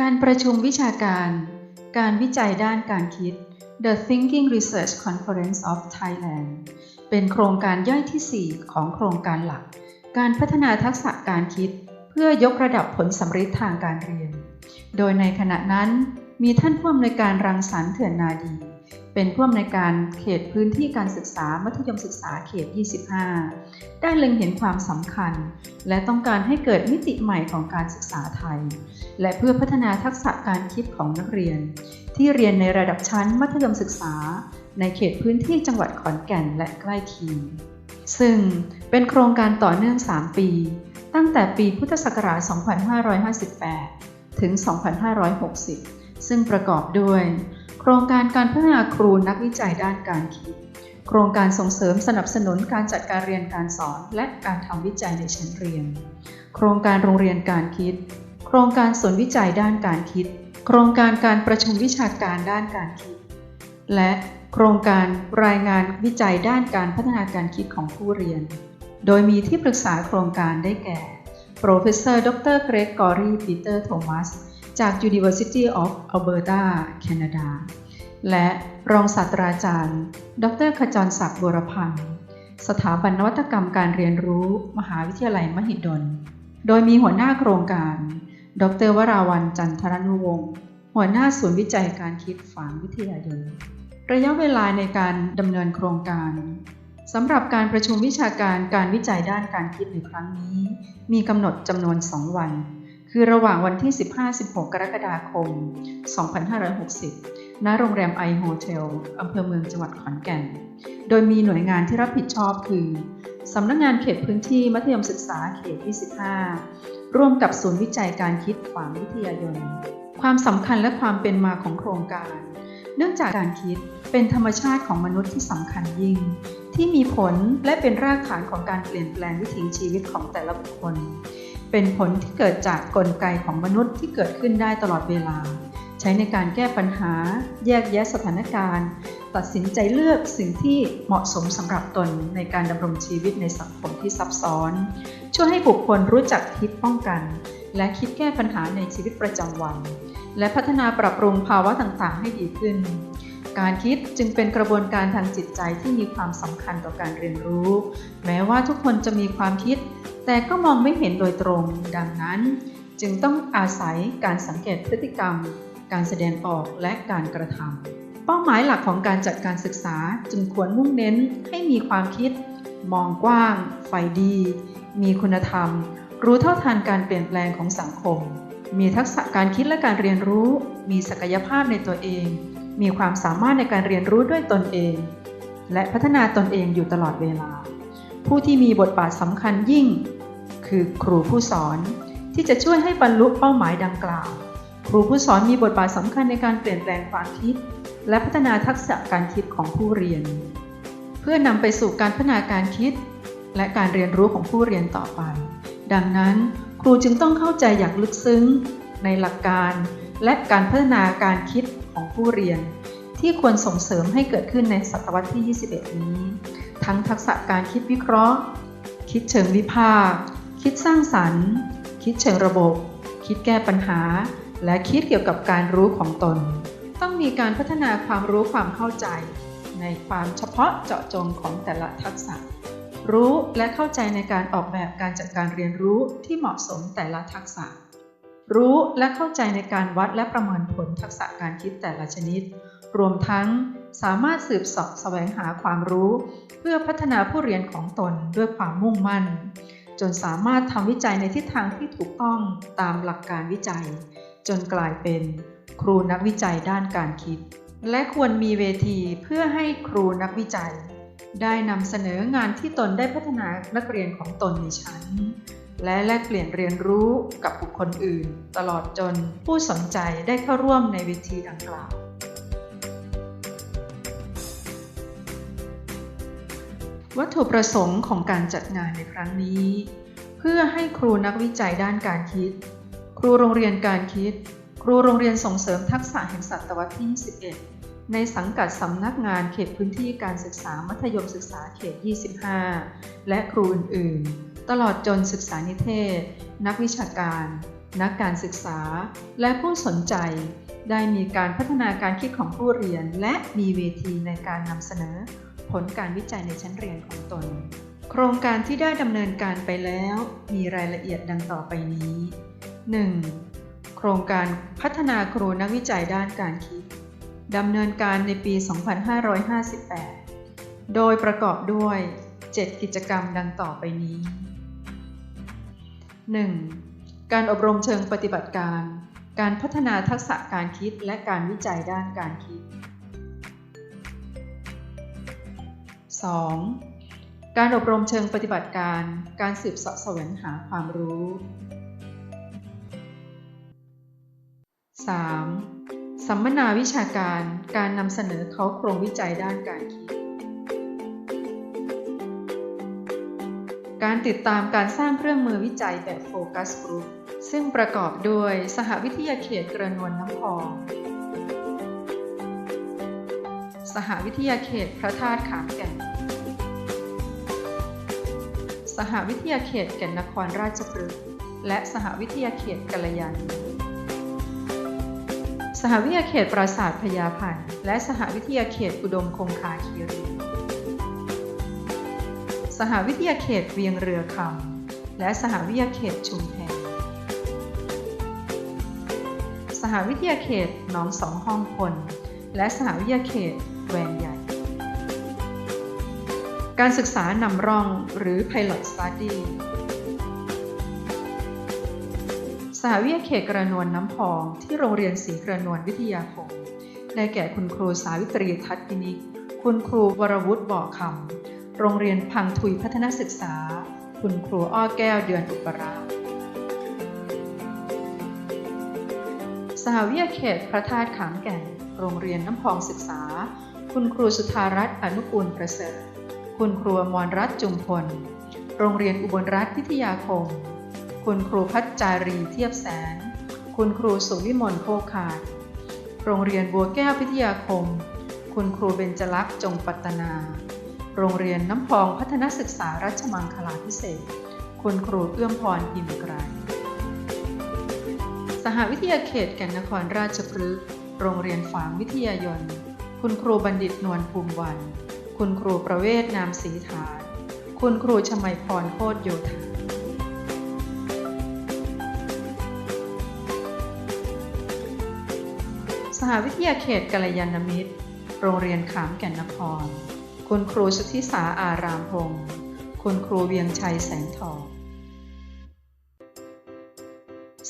การประชุมวิชาการ การวิจัยด้านการคิด The Thinking Research Conference of Thailand เป็นโครงการย่อยที่ 4 ของโครงการหลัก การพัฒนาทักษะการคิด เพื่อยกระดับผลสำฤทธิ์ทางการเรียน โดยในขณะนั้นมีท่านผู้อำนวยการรังสรรค์เถื่อนนาดี เป็นผู้อำนวยการเขตพื้นที่การศึกษามัธยมศึกษาเขต 25 ได้เล็งเห็นความสำคัญ และต้องการให้เกิดมิติใหม่ของการศึกษาไทย และเพื่อพัฒนาทักษะการคิดของนักเรียน ที่เรียนในระดับชั้นมัธยมศึกษา ในเขตพื้นที่จังหวัดขอนแก่นและใกล้เคียงซึ่งเป็นโครงการต่อเนื่อง 3 ปี ตั้งแต่ปีพุทธศักราช 2558 ถึง 2560 ซึ่งประกอบด้วย โครงการการพัฒนาครูนักวิจัยด้านการคิด โครงการส่งเสริมสนับสนุนการจัดการเรียนการสอน และการทำวิจัยในชั้นเรียน โครงการโรงเรียนการคิด โครงการศูนวิจัยด้านการคิด โครงการการประชุมวิชาการด้านการคิด และโครงการรายงานวิจัยด้านการพัฒนาการคิดของผู้เรียน โดยมีที่ปรึกษาโครงการได้แก่ Professor Dr. Gregory Peter Thomas จาก University of Alberta แคนาดา และรองศาสตราจารย์ ดรขจรศักดิ์บุรพันธ์ สถาบันนวัตกรรมการเรียนรู้ มหาวิทยาลัยมหิดล โดยมีหัวหน้าโครงการ ดรวราวันจันทรนุวงศ์ หัวหน้าศูนย์วิจัยการคิดฝางวิทยายนระยะเวลาในการดำเนินโครงการสำหรับการประชุมวิชาการการวิจัยด้านการคิดในครั้งนี้ มีกำหนดจำนวน 2 วัน คือระหว่างวันที่ 15-16 กรกฎาคม 2560 ณ โรงแรมไอโฮเทล อำเภอเมืองจังหวัดขอนแก่น โดยมีหน่วยงานที่รับผิดชอบคือสำนักงงานเขตพื้นที่มัธยมศึกษาเขต25ร่วมกับศูนย์วิจัยการคิดฝางวิทยายน ความสำคัญและความเป็นมาของโครงการ เนื่องจากการคิดเป็นธรรมชาติของมนุษย์ที่สำคัญยิ่ง ที่มีผลและเป็นรากฐานของการเปลี่ยนแปลงวิถีชีวิตของแต่ละบุคคล เป็นผลที่เกิดจากกลไกของมนุษย์ที่เกิดขึ้นได้ตลอดเวลา ใช้ในการแก้ปัญหา แยกแยะสถานการณ์ ตัดสินใจเลือกสิ่งที่เหมาะสมสำหรับตนในการดำรงชีวิตในสังคมที่ซับซ้อน ช่วยให้บุคคลรู้จักคิดป้องกัน และคิดแก้ปัญหาในชีวิตประจำวัน และพัฒนาปรับปรุงภาวะต่างๆ ให้ดีขึ้น การคิดจึงเป็นกระบวนการทางจิตใจที่มีความสำคัญต่อการเรียนรู้ แม้ว่าทุกคนจะมีความคิด แต่ก็มองไม่เห็นโดยตรง ดังนั้น จึงต้องอาศัยการสังเกตพฤติกรรม การแสดงออกและการกระทำเป้าหมายหลักของการจัดการศึกษาจึงควรมุ่งเน้นให้มีความคิด มองกว้างใฝ่ดี มีคุณธรรม รู้เท่าทันการเปลี่ยนแปลงของสังคม มีทักษะการคิดและการเรียนรู้ มีศักยภาพในตัวเอง มีความสามารถในการเรียนรู้ด้วยตนเอง และพัฒนาตนเองอยู่ตลอดเวลา ผู้ที่มีบทบาทสำคัญยิ่ง คือครูผู้สอน ที่จะช่วยให้บรรลุเป้าหมายดังกล่าว ครูผู้สอนมีบทบาทสำคัญในการเปลี่ยนแปลงความคิด และพัฒนาทักษะการคิดของผู้เรียน เพื่อนำไปสู่การพัฒนาการคิด และการเรียนรู้ของผู้เรียนต่อไป ดังนั้น ครูจึงต้องเข้าใจอย่างลึกซึ้ง ในหลักการและการพัฒนาการคิดของผู้เรียน ที่ควรส่งเสริมให้เกิดขึ้นในศตวรรษที่ 21 นี้ ทั้งทักษะการคิดวิเคราะห์ คิดเชิงวิพากษ์คิดสร้างสรรค์ คิดเชิงระบบ คิดแก้ปัญหา และคิดเกี่ยวกับการรู้ของตน ต้องมีการพัฒนาความรู้ความเข้าใจ ในความเฉพาะเจาะจงของแต่ละทักษะ รู้และเข้าใจในการออกแบบการจัดการเรียนรู้ที่เหมาะสมแต่ละทักษะ รู้และเข้าใจในการวัดและประเมินผลทักษะการคิดแต่ละชนิด รวมทั้ง สามารถสืบสอบแสวงหาความรู้ เพื่อพัฒนาผู้เรียนของตนด้วยความมุ่งมั่น จนสามารถทำวิจัยในทิศทางที่ถูกต้องตามหลักการวิจัย จนกลายเป็นครูนักวิจัยด้านการคิด และควรมีเวทีเพื่อให้ครูนักวิจัย ได้นำเสนองานที่ตนได้พัฒนานักเรียนของตนในชั้น และแลกเปลี่ยนเรียนรู้กับบุคคลอื่น ตลอดจนผู้สนใจได้เข้าร่วมในเวทีดังกล่าว วัตถุประสงค์ของการจัดงานในครั้งนี้ เพื่อให้ครูนักวิจัยด้านการคิด ครูโรงเรียนการคิด ครูโรงเรียนส่งเสริมทักษะแห่งศตวรรษที่ 21 ในสังกัดสำนักงานเขตพื้นที่การศึกษามัธยมศึกษาเขต 25 และครูอื่นๆ ตลอดจนศึกษานิเทศ นักวิชาการ นักการศึกษา และผู้สนใจได้มีการพัฒนาการคิดของผู้เรียนและมีเวทีในการนำเสนอ ผลการวิจัยในชั้นเรียนของตน โครงการที่ได้ดำเนินการไปแล้ว มีรายละเอียดดังต่อไปนี้ 1. โครงการพัฒนาครูนักวิจัยด้านการคิดดำเนินการในปี 2558 โดยประกอบด้วย 7 กิจกรรมดังต่อไปนี้ 1. การอบรมเชิงปฏิบัติการ การพัฒนาทักษะการคิดและการวิจัยด้านการคิด 2. การอบรมเชิงปฏิบัติการ การสืบเสาะแสวงหาความรู้ 3. สัมมนาวิชาการ การนำเสนอเขาโครงวิจัยด้านการคิด การติดตามการสร้างเครื่องมือวิจัยแบบโฟกัสกรุ๊ปซึ่งประกอบด้วยสหวิทยาเขตกระนวลน้ำพอง สหวิทยาเขตพระธาตุขามแก่น สหวิทยาเขตแก่นนครราชพฤกษ์และสหวิทยาเขตกัลยาณีสหวิทยาเขตปราสาทพญาพันธ์และสหวิทยาเขตอุดมคงคาคีรีสหวิทยาเขตเวียงเรือคำและสหวิทยาเขตชุมแพสหวิทยาเขตหนองสองห้องพลและสหวิทยาเขตแวงใหญ่ การศึกษานำร่องหรือ Pilot Study สหวิทยาเขตกระนวลน้ำพองที่โรงเรียนศรีกระนวลวิทยาคม ได้แก่คุณครูสาวิตรีทัศน์พินิกคุณครูวรวุฒิบ่อคำ โรงเรียนพังทุยพัฒนศึกษา คุณครูอ้อแก้วเดือนอุปราชสหวิทยาเขตพระธาตุขามแก่น โรงเรียนน้ำพองศึกษา คุณครูสุธารัตน์อนุกูลประเสริฐ คุณครูมรรัตจุมพล โรงเรียนอุบลรัฐพิทยาคม คุณครูพัชจารีเทียบแสน คุณครูสุวิมลโคคาด โรงเรียนบัวแก้วพิทยาคม คุณครูเบญจลักษ์จงปัตนา โรงเรียนน้ำพองพัฒนศึกษารัชมังคลาพิเศษ คุณครูเอื้อมพรอิมไกรสหวิทยาเขตแก่นนครราชพฤกษ์ โรงเรียนฝางวิทยายน คุณครูบัณฑิตนวลภูมิวัน คุณครูประเวศนามศรีฐาน คุณครูชมัยพรโคตรโยธาสหวิทยาเขตกัลยาณมิตร โรงเรียนขามแก่นนคร คุณครูสุทธิสาอารามพงศ์คุณครูเวียงชัยแสงทอง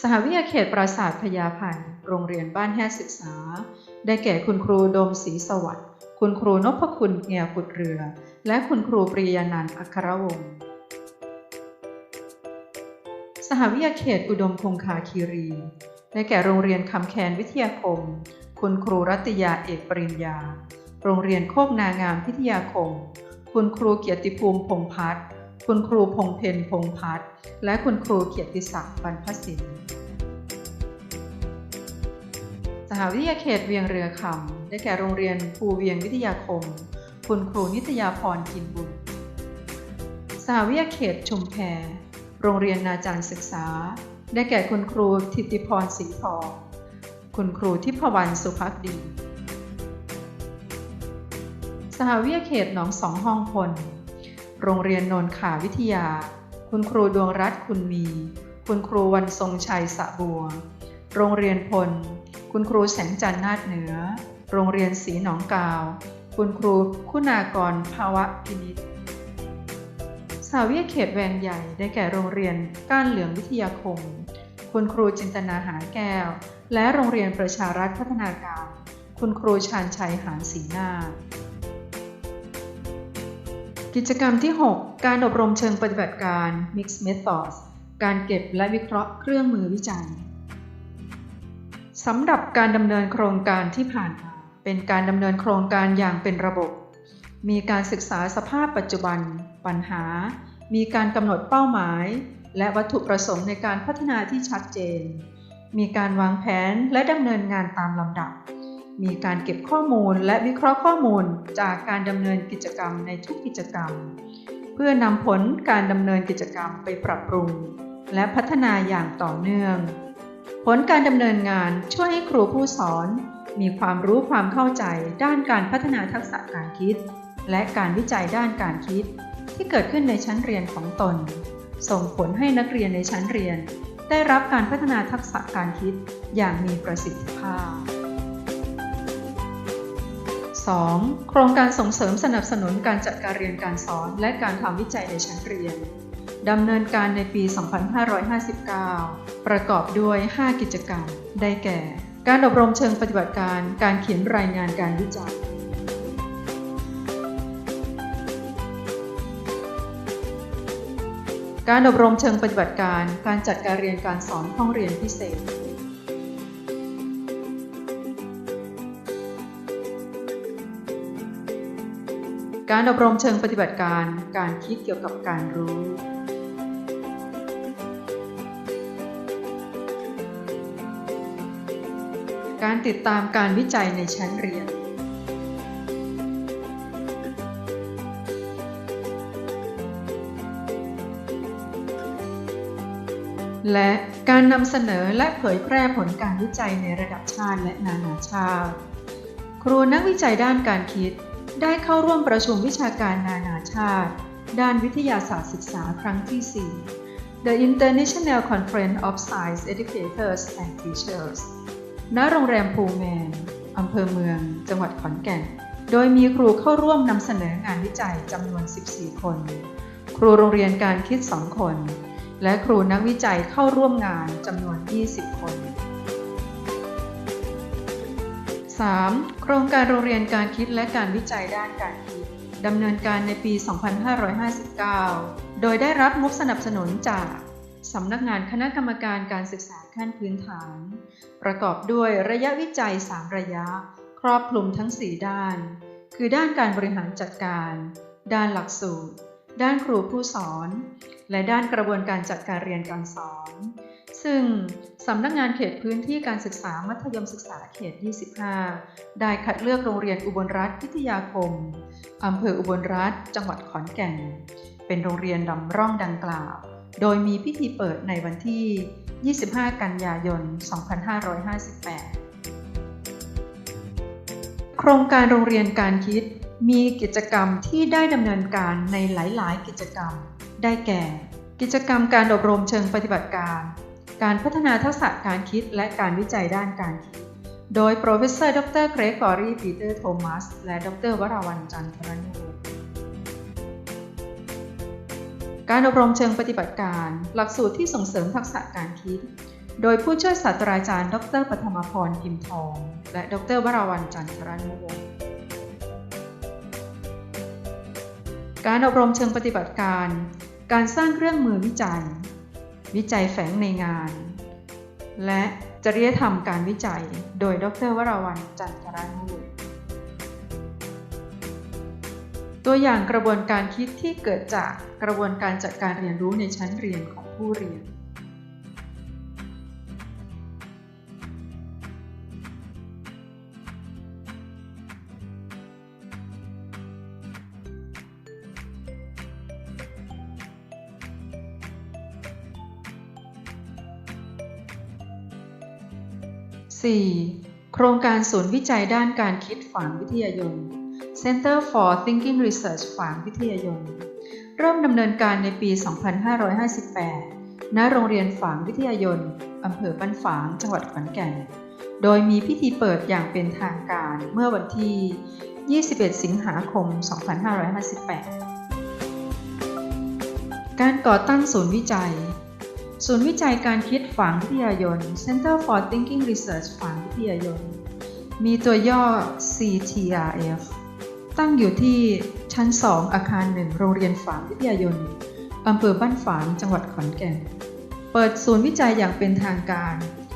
สหวิทยาเขตปราสาทพญาพันธ์โรงเรียนบ้านแห่ศึกษา ได้แก่คุณครูดมศรีสวัสดิ์ คุณครูนพคุณเงียกุดเรือ และคุณครูปริยานันท์อัครวงศ์สหวิทยาเขตอุดมคงคาคีรี ได้แก่โรงเรียนคำแคนวิทยาคม คุณครูรัตยาเอกปริญญา โรงเรียนโคกนางามพิทยาคม คุณครูเกียรติภูมิพงพัฒน์คุณครูพงเพนพงพัฒน์และคุณครูเกียรติศักดิ์บรรพสินสหวิทยาเขตเวียงเรือคำ ได้แก่โรงเรียนภูเวียงวิทยาคม คุณครูนิตยาพรกินบุญสหวิทยาเขตชุมแพโรงเรียนนาจารศึกษา ได้แก่คุณครูทิติพรศรีทอง คุณครูทิพวรรณสุภักดี สหวิทยาเขตหนองสองห้องพล โรงเรียนนนขาวิทยา คุณครูดวงรัตน์คุณมี คุณครูวันทรงชัยสะบัว โรงเรียนพล คุณครูแสงจันทร์นาดเหนือ โรงเรียนศรีหนองกาว คุณครูคุณากรภาวะพินิจสหวิทยเขตแวงใหญ่ได้แก่โรงเรียนก้านเหลืองวิทยาคม คุณครูจินตนาหาแก้ว และโรงเรียนประชารัฐพัฒนาการ คุณครูชาญชัยหานศรีนากิจกรรมที่ 6 การอบรมเชิงปฏิบัติการ Mixed Methods การเก็บและวิเคราะห์เครื่องมือวิจัย สำหรับการดำเนินโครงการที่ผ่านมา เป็นการดำเนินโครงการอย่างเป็นระบบ มีการศึกษาสภาพปัจจุบัน ปัญหา มีการกำหนดเป้าหมาย และวัตถุประสงค์ในการพัฒนาที่ชัดเจน มีการวางแผนและดำเนินงานตามลำดับ มีการเก็บข้อมูลและวิเคราะห์ข้อมูลจากการดำเนินกิจกรรมในทุกกิจกรรม เพื่อนำผลการดำเนินกิจกรรมไปปรับปรุง และพัฒนาอย่างต่อเนื่อง ผลการดำเนินงานช่วยให้ครูผู้สอน มีความรู้ความเข้าใจด้านการพัฒนาทักษะการคิด และการวิจัยด้านการคิด ที่เกิดขึ้นในชั้นเรียนของตน ส่งผลให้นักเรียนในชั้นเรียน ได้รับการพัฒนาทักษะการคิดอย่างมีประสิทธิภาพ 2. โครงการส่งเสริมสนับสนุนการจัดการเรียนการสอน และการทำวิจัยในชั้นเรียนดำเนินการในปี 2559 ประกอบด้วย 5 กิจกรรม ได้แก่ การอบรมเชิงปฏิบัติการ การเขียนรายงานการวิจัย การอบรมเชิงปฏิบัติการ การจัดการเรียนการสอนห้องเรียนพิเศษ การอบรมเชิงปฏิบัติการ การคิดเกี่ยวกับการรู้ การติดตามการวิจัยในชั้นเรียน และการนำเสนอและเผยแพร่ผลการวิจัยในระดับชาติและนานาชาติ ครูนักวิจัยด้านการคิดได้เข้าร่วมประชุมวิชาการนานาชาติ ด้านวิทยาศาสตร์ศึกษาครั้งที่ 4 The International Conference of Science Educators and Teachers ณโรงแรมพูแมนอำเภอเมือง จังหวัดขอนแก่น โดยมีครูเข้าร่วมนำเสนองานวิจัยจำนวน 14 คน ครูโรงเรียนการคิด 2 คน และครูนักวิจัยเข้าร่วมงานจำนวน 20 คน 3. โครงการโรงเรียนการคิดและการวิจัยด้านการคิดดำเนินการในปี 2559 โดยได้รับงบสนับสนุนจาก สำนักงานคณะกรรมการการศึกษาขั้นพื้นฐาน ประกอบด้วยระยะวิจัย 3 ระยะ ครอบคลุมทั้ง 4 ด้าน คือด้านการบริหารจัดการ ด้านหลักสูตร ด้านครูผู้สอน และด้านกระบวนการจัดการเรียนการสอน ซึ่งสำนักงานเขตพื้นที่การศึกษามัธยมศึกษาเขต 25 ได้คัดเลือกโรงเรียนอุบลรัฐพิทยาคมอำเภออุบลรัฐ จังหวัดขอนแก่น เป็นโรงเรียนดำร่องดังกล่าว โดยมีพิธีเปิดในวันที่ 25 กันยายน 2558 โครงการโรงเรียนการคิดมีกิจกรรมที่ได้ดำเนินการในหลาย ๆ กิจกรรม ได้แก่ กิจกรรมการอบรมเชิงปฏิบัติการ การพัฒนาทักษะการคิดและการวิจัยด้านการคิด โดย Professor Dr. Gregory Peter Thomas และ Dr. วราวันจันทรนุ การอบรมเชิงปฏิบัติการ หลักสูตรที่ส่งเสริมทักษะการคิด โดยผู้ช่วยศาสตราจารย์ ดรปฐมพรพิมพ์ทอง และดรวราวันจันทรนุวงศ์การอบรมเชิงปฏิบัติการ การสร้างเครื่องมือวิจัย วิจัยแฝงในงาน และจริยธรรมการวิจัย โดยดรวราวันจันทรนุวงศ์ ตัวอย่างกระบวนการคิดที่เกิดจากกระบวนการจัดการเรียนรู้ในชั้นเรียนของผู้เรียน 4. โครงการศูนย์วิจัยด้านการคิดฝางวิทยายน Center for Thinking Research ฝางวิทยายน เริ่มดำเนินการในปี 2558 ณ โรงเรียนฝางวิทยายนอำเภอบ้านฝาง จังหวัดขอนแก่น โดยมีพิธีเปิดอย่างเป็นทางการเมื่อวันที่ 21 สิงหาคม 2558 การก่อตั้งศูนย์วิจัย ศูนย์วิจัยการคิดฝางวิทยายน Center for Thinking Research ฝางวิทยายนมีตัวย่อ CTRF ตั้งอยู่ที่ชั้น 2 อาคาร1โรงเรียนฝางวิทยายนอำเภอบ้านฝางจังหวัดขอนแก่น เปิดศูนย์วิจัยอย่างเป็นทางการ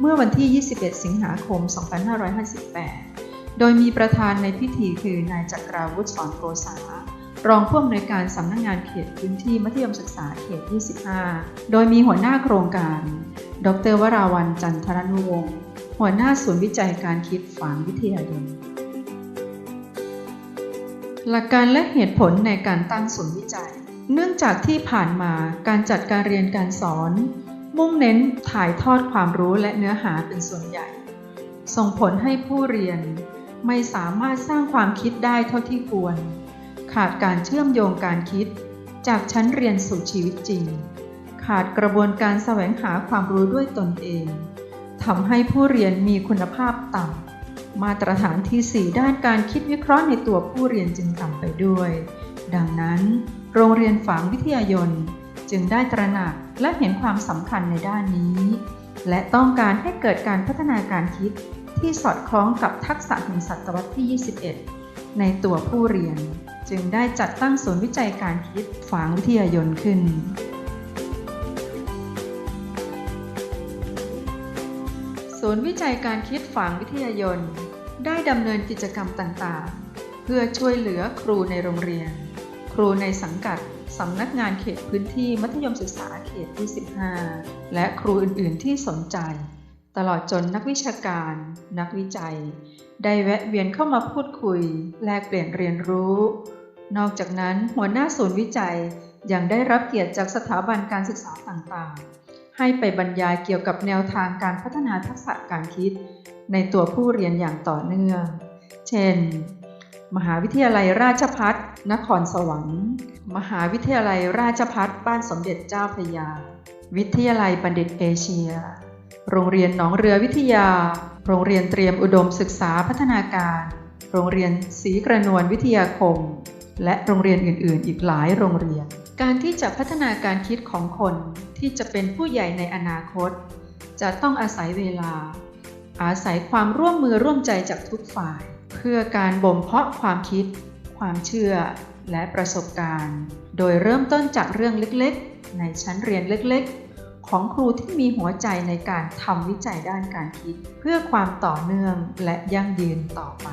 เมื่อวันที่ 21 สิงหาคม 2558 โดยมีประธานในพิธีคือนายจักราวุฒิสอนโกษารองผู้อำนวยการสำนักงงานเขตพื้นที่มัธยมศึกษาเขต 25 โดยมีหัวหน้าโครงการ ดรวราวันจันทรนุวงศ์หัวหน้าศูนย์วิจัยการคิดฝางวิทยายน หลักการและเหตุผลในการตั้งศูนย์วิจัย เนื่องจากที่ผ่านมาการจัดการเรียนการสอน มุ่งเน้นถ่ายทอดความรู้และเนื้อหาเป็นส่วนใหญ่ ส่งผลให้ผู้เรียน ไม่สามารถสร้างความคิดได้เท่าที่ควร ขาดการเชื่อมโยงการคิด จากชั้นเรียนสู่ชีวิตจริง ขาดกระบวนการแสวงหาความรู้ด้วยตนเองทำให้ผู้เรียนมีคุณภาพต่ำ มาตรฐานที่ 4 ด้านการคิดวิเคราะห์ในตัวผู้เรียนจึงต่ำไปด้วย ดังนั้น โรงเรียนฝางวิทยายนจึงได้ตระหนักและเห็นความสำคัญในด้านนี้ และต้องการให้เกิดการพัฒนาการคิดที่สอดคล้องกับทักษะแห่งศตวรรษที่ 21 ในตัวผู้เรียน จึงได้จัดตั้งศูนย์วิจัยการคิดฝางวิทยายนขึ้น ศูนย์วิจัยการคิดฝางวิทยายน ได้ดำเนินกิจกรรมต่างๆ เพื่อช่วยเหลือครูในโรงเรียน ครูในสังกัดสำนักงานเขตพื้นที่มัธยมศึกษาเขตที่ 15 และครูอื่นๆที่สนใจ ตลอดจนนักวิชาการ นักวิจัย ได้แวะเวียนเข้ามาพูดคุย แลกเปลี่ยนเรียนรู้ นอกจากนั้นหัวหน้าศูนย์วิจัยยังได้รับเกียรติจากสถาบันการศึกษาต่างๆ ให้ไปบรรยายเกี่ยวกับแนวทางการพัฒนาทักษะการคิด ในตัวผู้เรียนอย่างต่อเนื่อง เช่น มหาวิทยาลัยราชพัฒนครสวรรค์ มหาวิทยาลัยราชพัฒบ้านสมเด็จเจ้าพระยา วิทยาลัยบัณฑิตเอเชีย โรงเรียนหนองเรือวิทยา โรงเรียนเตรียมอุดมศึกษาพัฒนาการ โรงเรียนศรีกระนวลวิทยาคม และโรงเรียนอื่น ๆ อีกหลายโรงเรียน การที่จะพัฒนาการคิดของคนที่จะเป็นผู้ใหญ่ในอนาคต จะต้องอาศัยเวลา อาศัยความร่วมมือร่วมใจจากทุกฝ่าย เพื่อการบ่มเพาะความคิด ความเชื่อ และประสบการณ์ โดยเริ่มต้นจากเรื่องเล็กๆ ในชั้นเรียนเล็กๆ ของครูที่มีหัวใจในการทำวิจัยด้านการคิด เพื่อความต่อเนื่องและยั่งยืนต่อไป